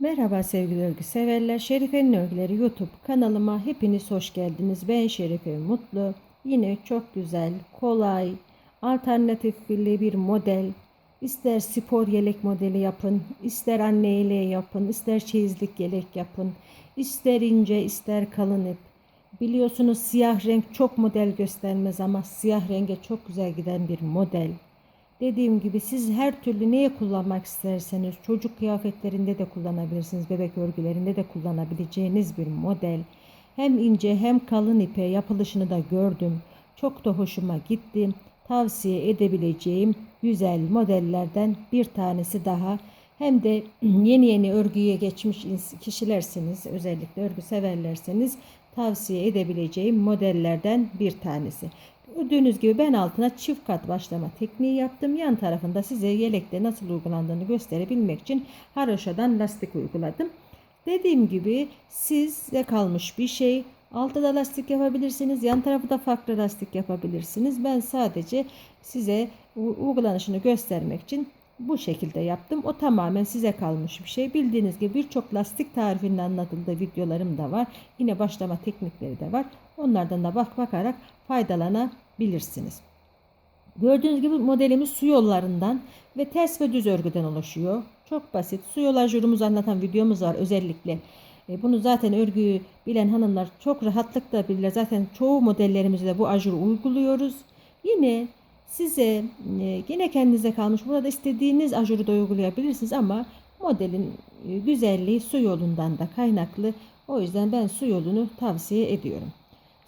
Merhaba sevgili örgü severler. Şerife'nin örgüleri YouTube kanalıma hepiniz hoş geldiniz. Ben Şerife Mutlu. Yine çok güzel, kolay, alternatifli bir model. İster spor yelek modeli yapın, ister anne yeleği yapın, ister çeyizlik yelek yapın, ister ince, ister kalın ip. Biliyorsunuz siyah renk çok model göstermez ama siyah renge çok güzel giden bir model. Dediğim gibi siz her türlü neye kullanmak isterseniz çocuk kıyafetlerinde de kullanabilirsiniz. Bebek örgülerinde de kullanabileceğiniz bir model. Hem ince hem kalın ipe yapılışını da gördüm. Çok da hoşuma gitti. Tavsiye edebileceğim güzel modellerden bir tanesi daha. Hem de yeni yeni örgüye geçmiş kişilerseniz, özellikle örgü severlerseniz tavsiye edebileceğim modellerden bir tanesi. Gördüğünüz gibi ben altına çift kat başlama tekniği yaptım. Yan tarafında size yelekte nasıl uygulandığını gösterebilmek için haroşadan lastik uyguladım. Dediğim gibi size kalmış bir şey. Altta da lastik yapabilirsiniz. Yan tarafı da farklı lastik yapabilirsiniz. Ben sadece size uygulanışını göstermek için bu şekilde yaptım. O tamamen size kalmış bir şey. Bildiğiniz gibi birçok lastik tarifinin anlatıldığı videolarım da var. Yine başlama teknikleri de var. Onlardan da bak bakarak faydalanabilirsiniz. Gördüğünüz gibi modelimiz su yollarından ve ters ve düz örgüden oluşuyor. Çok basit. Su yol ajurumuzu anlatan videomuz var özellikle. E, bunu zaten örgüyü bilen hanımlar çok rahatlıkla bilirler. Zaten çoğu modellerimizde bu ajuru uyguluyoruz. Yine size e, yine kendinize kalmış. Burada istediğiniz ajuru da uygulayabilirsiniz ama modelin e, güzelliği su yolundan da kaynaklı. O yüzden ben su yolunu tavsiye ediyorum.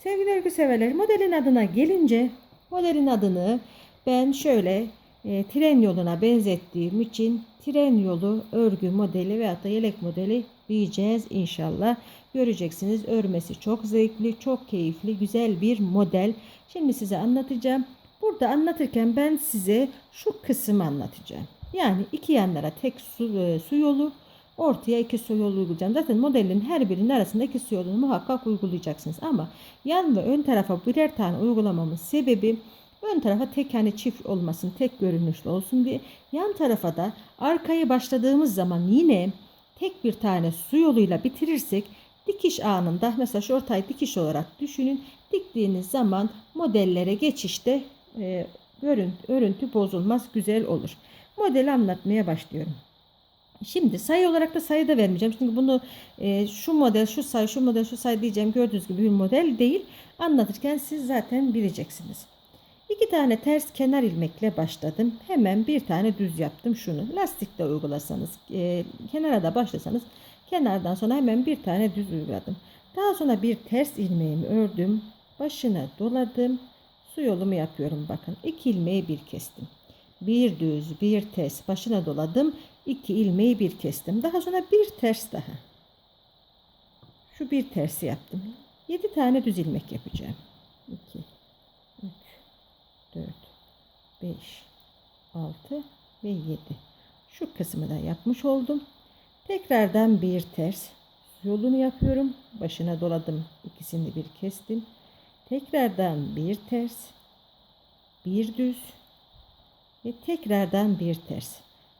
Sevgili örgü severler modelin adına gelince modelin adını ben şöyle e, tren yoluna benzettiğim için tren yolu örgü modeli veyahut da yelek modeli diyeceğiz inşallah. Göreceksiniz örmesi çok zevkli, çok keyifli, güzel bir model. Şimdi size anlatacağım. Burada anlatırken ben size şu kısmı anlatacağım. Yani iki yanlara tek su, e, su yolu, ortaya iki su yolu uygulayacağım. Zaten modelin her birinin arasında iki su yolunu muhakkak uygulayacaksınız. Ama yan ve ön tarafa birer tane uygulamamın sebebi ön tarafa tek hani çift olmasın, tek görünüşlü olsun diye. Yan tarafa da arkayı başladığımız zaman yine tek bir tane su yoluyla bitirirsek dikiş anında mesela şu ortayı dikiş olarak düşünün. Diktiğiniz zaman modellere geçişte e, örüntü, örüntü bozulmaz, güzel olur. Modeli anlatmaya başlıyorum. Şimdi sayı olarak da sayı da vermeyeceğim. Çünkü bunu e, şu model, şu sayı, şu model, şu sayı diyeceğim. Gördüğünüz gibi bir model değil. Anlatırken siz zaten bileceksiniz. İki tane ters kenar ilmekle başladım. Hemen bir tane düz yaptım şunu. Lastikle uygulasanız, e, kenara da başlasanız kenardan sonra hemen bir tane düz uyguladım. Daha sonra bir ters ilmeğimi ördüm. Başına doladım. Su yolumu yapıyorum bakın. İki ilmeği bir kestim. Bir düz, bir ters başına doladım. İki ilmeği bir kestim. Daha sonra bir ters daha. Şu bir tersi yaptım. Yedi tane düz ilmek yapacağım. 2 3 4 5 6 ve 7. Şu kısmı da yapmış oldum. Tekrardan bir ters yolunu yapıyorum. Başına doladım. İkisini bir kestim. Tekrardan bir ters, bir düz ve tekrardan bir ters.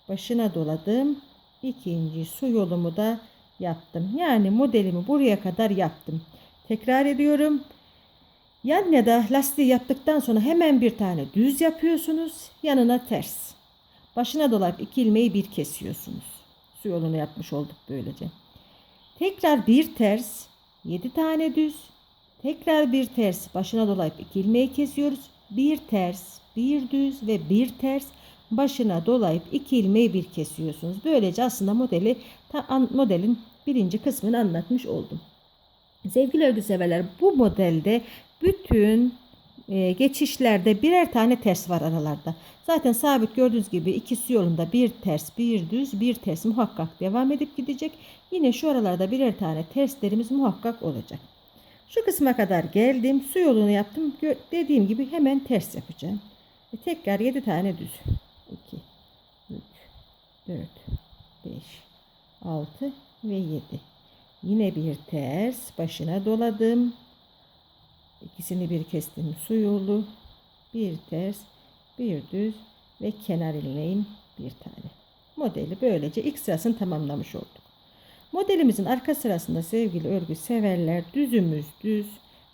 Başına doladım. İkinci su yolumu da yaptım. Yani modelimi buraya kadar yaptım. Tekrar ediyorum. Yan ya da lastiği yaptıktan sonra hemen bir tane düz yapıyorsunuz. Yanına ters. Başına dolayıp iki ilmeği bir kesiyorsunuz. Su yolunu yapmış olduk böylece. Tekrar bir ters, yedi tane düz, Tekrar bir ters başına dolayıp iki ilmeği kesiyoruz. Bir ters, bir düz ve bir ters başına dolayıp iki ilmeği bir kesiyorsunuz. Böylece aslında modeli modelin birinci kısmını anlatmış oldum. Sevgili örgü severler bu modelde bütün e, geçişlerde birer tane ters var aralarda. Zaten sabit gördüğünüz gibi ikisi yolunda bir ters, bir düz, bir ters muhakkak devam edip gidecek. Yine şu aralarda birer tane terslerimiz muhakkak olacak. Şu kısma kadar geldim. Su yolunu yaptım. Dediğim gibi hemen ters yapacağım. E tekrar 7 tane düz. 2, 3, 4, 5, 6 ve 7. Yine bir ters. Başına doladım. İkisini bir kestim. Su yolu. Bir ters. Bir düz. Ve kenar ilmeğim bir tane. Modeli böylece ilk sırasını tamamlamış olduk. Modelimizin arka sırasında sevgili örgü severler düzümüz düz,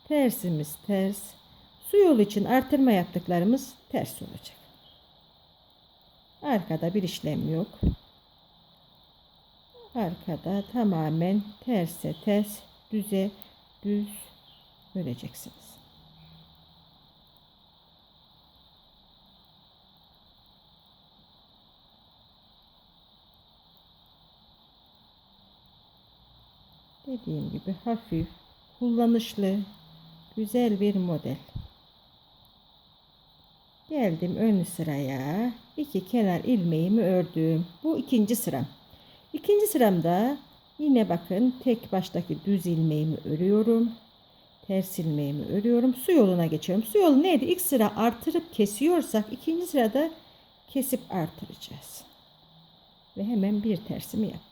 tersimiz ters. Su yolu için artırma yaptıklarımız ters olacak. Arkada bir işlem yok. Arkada tamamen terse ters, düze düz öreceksiniz. Dediğim gibi hafif, kullanışlı, güzel bir model. Geldim ön sıraya. iki kenar ilmeğimi ördüm. Bu ikinci sıram. İkinci sıramda yine bakın tek baştaki düz ilmeğimi örüyorum. Ters ilmeğimi örüyorum. Su yoluna geçiyorum. Su yolu neydi? İlk sıra artırıp kesiyorsak ikinci sırada kesip artıracağız. Ve hemen bir tersimi yaptım.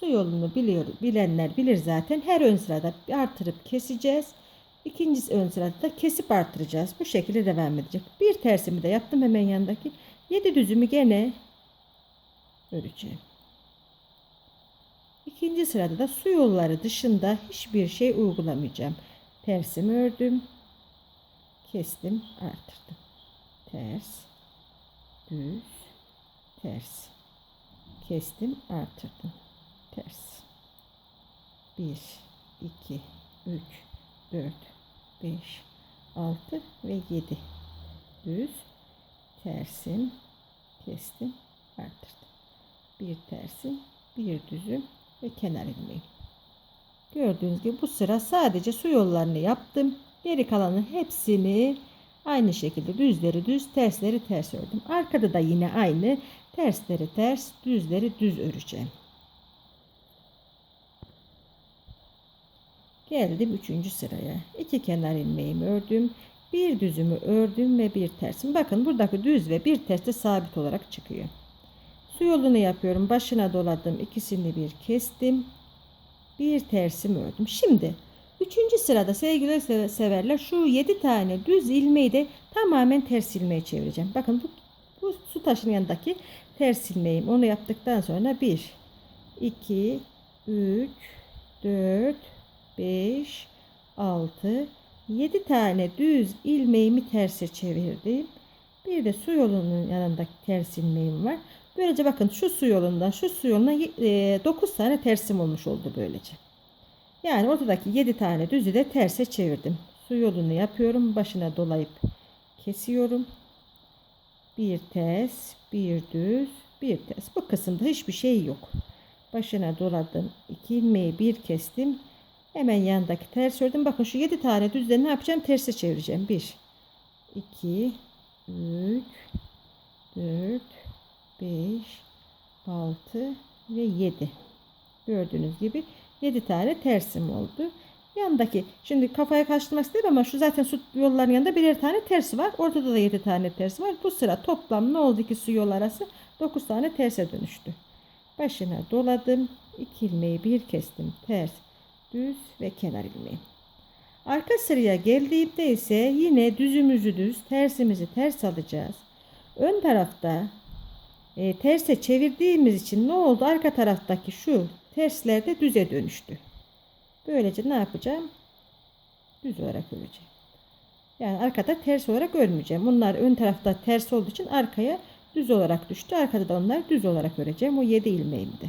Su yolunu biliyor, bilenler bilir zaten. Her ön sırada artırıp keseceğiz. İkinci ön sırada da kesip artıracağız. Bu şekilde devam edecek. Bir tersimi de yaptım hemen yanındaki. 7 düzümü gene öreceğim. İkinci sırada da su yolları dışında hiçbir şey uygulamayacağım. Tersimi ördüm. Kestim, artırdım. Ters, düz, ters. Kestim, artırdım. Ters. 1, 2, 3, 4, 5, 6 ve 7. Düz, tersim, kestim, artırdım. Bir tersim, bir düzüm ve kenar ilmeği. Gördüğünüz gibi bu sıra sadece su yollarını yaptım. Geri kalanın hepsini aynı şekilde düzleri düz, tersleri ters ördüm. Arkada da yine aynı tersleri ters, düzleri düz öreceğim. Geldim üçüncü sıraya. İki kenar ilmeğimi ördüm. Bir düzümü ördüm ve bir tersim. Bakın buradaki düz ve bir ters de sabit olarak çıkıyor. Su yolunu yapıyorum. Başına doladım. ikisini bir kestim. Bir tersim ördüm. Şimdi üçüncü sırada sevgili severler şu yedi tane düz ilmeği de tamamen ters ilmeğe çevireceğim. Bakın bu, bu su taşının yanındaki ters ilmeğim. Onu yaptıktan sonra bir, iki, üç, dört, 5, 6, 7 tane düz ilmeğimi terse çevirdim. Bir de su yolunun yanındaki ters ilmeğim var. Böylece bakın şu su yolundan şu su yoluna 9 tane tersim olmuş oldu böylece. Yani ortadaki 7 tane düzü de terse çevirdim. Su yolunu yapıyorum. Başına dolayıp kesiyorum. Bir ters, bir düz, bir ters. Bu kısımda hiçbir şey yok. Başına doladım. 2 ilmeği bir kestim. Hemen yanındaki ters ördüm. Bakın şu 7 tane düzle ne yapacağım? Terse çevireceğim. 1 2 3 4 5 6 ve 7. Gördüğünüz gibi 7 tane tersim oldu. Yandaki şimdi kafaya kaçtırmak istedim ama şu zaten su yolların yanında birer tane tersi var. Ortada da 7 tane tersi var. Bu sıra toplam ne oldu ki su yol arası? 9 tane terse dönüştü. Başına doladım. 2 ilmeği bir kestim. Ters düz ve kenar ilmeği. Arka sıraya geldiğimde ise yine düzümüzü düz, tersimizi ters alacağız. Ön tarafta e, terse çevirdiğimiz için ne oldu? Arka taraftaki şu tersler de düze dönüştü. Böylece ne yapacağım? Düz olarak öreceğim. Yani arkada ters olarak örmeyeceğim. Bunlar ön tarafta ters olduğu için arkaya düz olarak düştü. Arkada da onlar düz olarak öreceğim. O 7 ilmeğimde.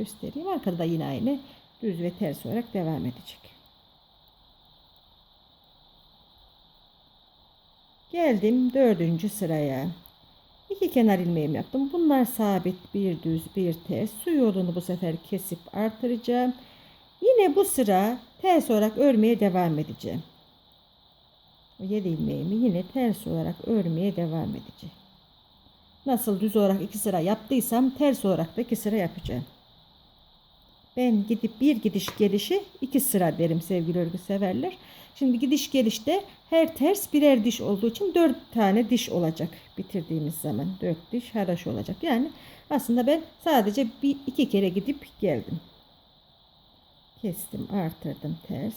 Göstereyim. Arkada yine aynı düz ve ters olarak devam edecek. Geldim dördüncü sıraya. İki kenar ilmeğim yaptım. Bunlar sabit bir düz bir ters. Su yolunu bu sefer kesip artıracağım. Yine bu sıra ters olarak örmeye devam edeceğim. 7 ilmeğimi yine ters olarak örmeye devam edeceğim. Nasıl düz olarak iki sıra yaptıysam ters olarak da iki sıra yapacağım. Ben gidip bir gidiş gelişi iki sıra derim sevgili örgü severler. Şimdi gidiş gelişte her ters birer diş olduğu için dört tane diş olacak bitirdiğimiz zaman. Dört diş haraş olacak. Yani aslında ben sadece bir iki kere gidip geldim. Kestim, artırdım ters.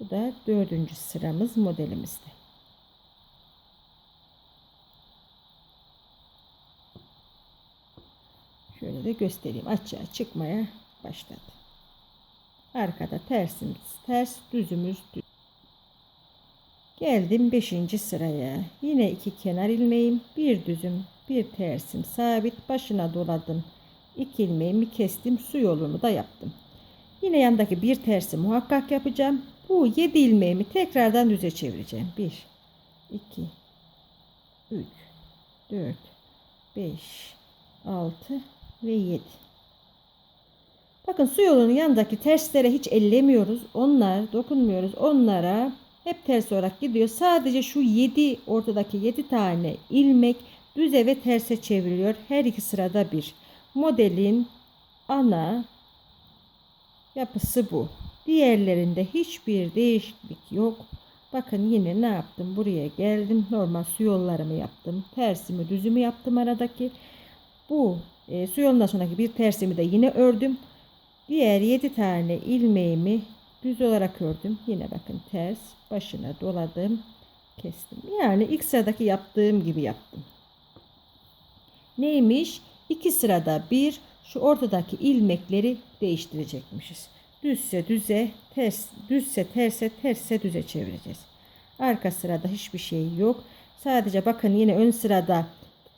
Bu da dördüncü sıramız modelimizde. Şöyle de göstereyim. Açığa çıkmaya başladı. Arkada tersimiz ters, düzümüz düz. Geldim 5. sıraya. Yine iki kenar ilmeğim, bir düzüm, bir tersim sabit. Başına doladım. İki ilmeğimi kestim. Su yolunu da yaptım. Yine yandaki bir tersi muhakkak yapacağım. Bu 7 ilmeğimi tekrardan düze çevireceğim. 1 2 3 4 5 6 ve 7. Bakın su yolunun yanındaki terslere hiç ellemiyoruz. Onlar dokunmuyoruz. Onlara hep ters olarak gidiyor. Sadece şu 7 ortadaki 7 tane ilmek düze ve terse çevriliyor. Her iki sırada bir. Modelin ana yapısı bu. Diğerlerinde hiçbir değişiklik yok. Bakın yine ne yaptım? Buraya geldim. Normal su yollarımı yaptım. Tersimi düzümü yaptım aradaki. Bu e, su yolundan sonraki bir tersimi de yine ördüm. Diğer 7 tane ilmeğimi düz olarak ördüm. Yine bakın ters başına doladım. Kestim. Yani ilk sıradaki yaptığım gibi yaptım. Neymiş? İki sırada bir şu ortadaki ilmekleri değiştirecekmişiz. Düzse düze, ters, düzse terse, terse düze çevireceğiz. Arka sırada hiçbir şey yok. Sadece bakın yine ön sırada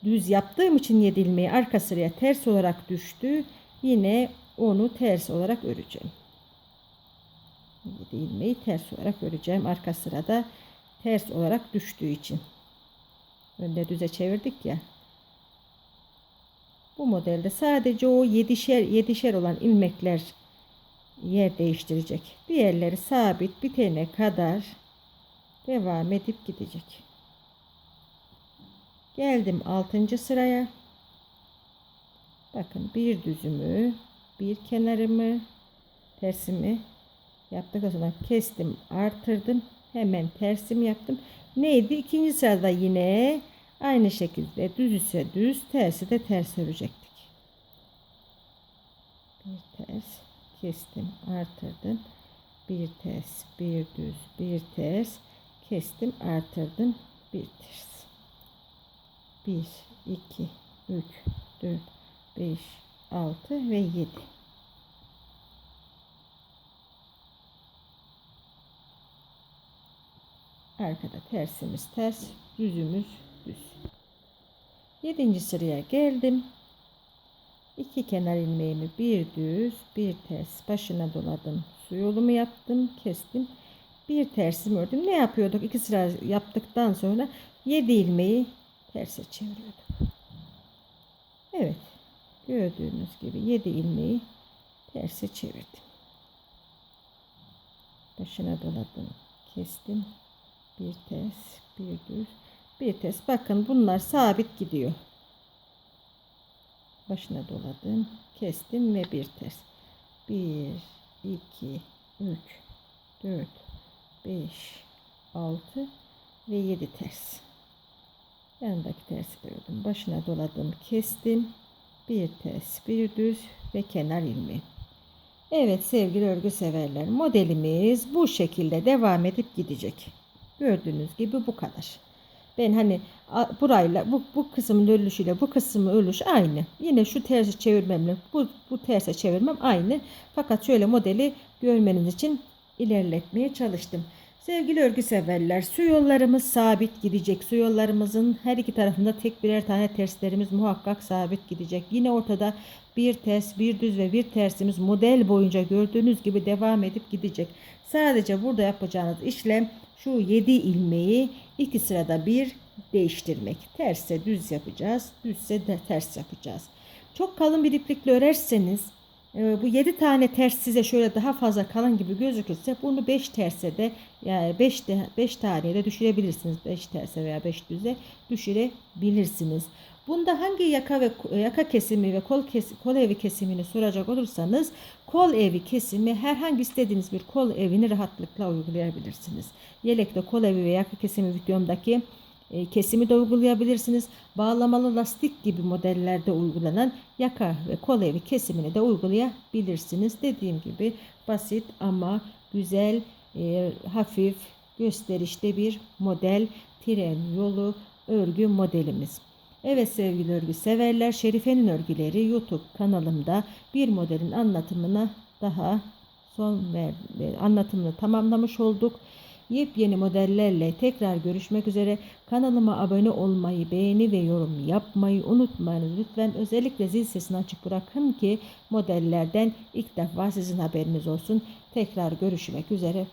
düz yaptığım için 7 ilmeği arka sıraya ters olarak düştü. Yine onu ters olarak öreceğim. 7 ilmeği ters olarak öreceğim. Arka sırada ters olarak düştüğü için. Önde düze çevirdik ya. Bu modelde sadece o yedişer yedişer olan ilmekler yer değiştirecek. Diğerleri sabit bitene kadar devam edip gidecek. Geldim 6. sıraya. Bakın bir düzümü, bir kenarımı, tersimi yaptık. Zaman kestim, artırdım. Hemen tersimi yaptım. Neydi? İkinci sırada yine aynı şekilde düz ise düz, tersi de ters örecektik. Bir ters kestim, artırdım. Bir ters, bir düz, bir ters kestim, artırdım. Bir ters. 1, 2, 3, 4, 5, 6 ve 7. Arkada tersimiz ters, düzümüz düz. 7. sıraya geldim. İki kenar ilmeğimi bir düz, bir ters başına doladım. Su yolumu yaptım, kestim. Bir tersimi ördüm. Ne yapıyorduk? İki sıra yaptıktan sonra 7 ilmeği terse çeviriyorduk. Evet. Gördüğünüz gibi 7 ilmeği terse çevirdim. Başına doladım. Kestim. Bir ters, bir düz, bir ters. Bakın bunlar sabit gidiyor. Başına doladım. Kestim ve bir ters. 1, 2, 3, 4, 5, 6 ve 7 ters. Yanındaki tersi böldüm. Başına doladım. Kestim. Bir ters, bir düz ve kenar ilmeği. Evet sevgili örgü severler modelimiz bu şekilde devam edip gidecek. Gördüğünüz gibi bu kadar. Ben hani burayla bu, bu kısmın örülüşüyle bu kısmın örülüş aynı. Yine şu tersi çevirmemle bu, bu terse çevirmem aynı. Fakat şöyle modeli görmeniz için ilerletmeye çalıştım. Sevgili örgü severler, su yollarımız sabit gidecek. Su yollarımızın her iki tarafında tek birer tane terslerimiz muhakkak sabit gidecek. Yine ortada bir ters, bir düz ve bir tersimiz model boyunca gördüğünüz gibi devam edip gidecek. Sadece burada yapacağınız işlem şu 7 ilmeği iki sırada bir değiştirmek. Terse düz yapacağız, düzse de ters yapacağız. Çok kalın bir iplikle örerseniz bu 7 tane ters size şöyle daha fazla kalın gibi gözükürse bunu 5 terse de yani 5 de 5 taneye de düşürebilirsiniz. 5 terse veya 5 düze düşürebilirsiniz. Bunda hangi yaka ve yaka kesimi ve kol kes, kol evi kesimini soracak olursanız kol evi kesimi herhangi istediğiniz bir kol evini rahatlıkla uygulayabilirsiniz. Yelekte kol evi ve yaka kesimi videomdaki kesimi de uygulayabilirsiniz. Bağlamalı lastik gibi modellerde uygulanan yaka ve kol evi kesimini de uygulayabilirsiniz. Dediğim gibi basit ama güzel, e, hafif, gösterişli bir model tren yolu örgü modelimiz. Evet sevgili örgü severler, Şerife'nin örgüleri YouTube kanalımda bir modelin anlatımına daha son ver, e, anlatımını tamamlamış olduk. Yepyeni modellerle tekrar görüşmek üzere. Kanalıma abone olmayı, beğeni ve yorum yapmayı unutmayınız. Lütfen özellikle zil sesini açık bırakın ki modellerden ilk defa sizin haberiniz olsun. Tekrar görüşmek üzere.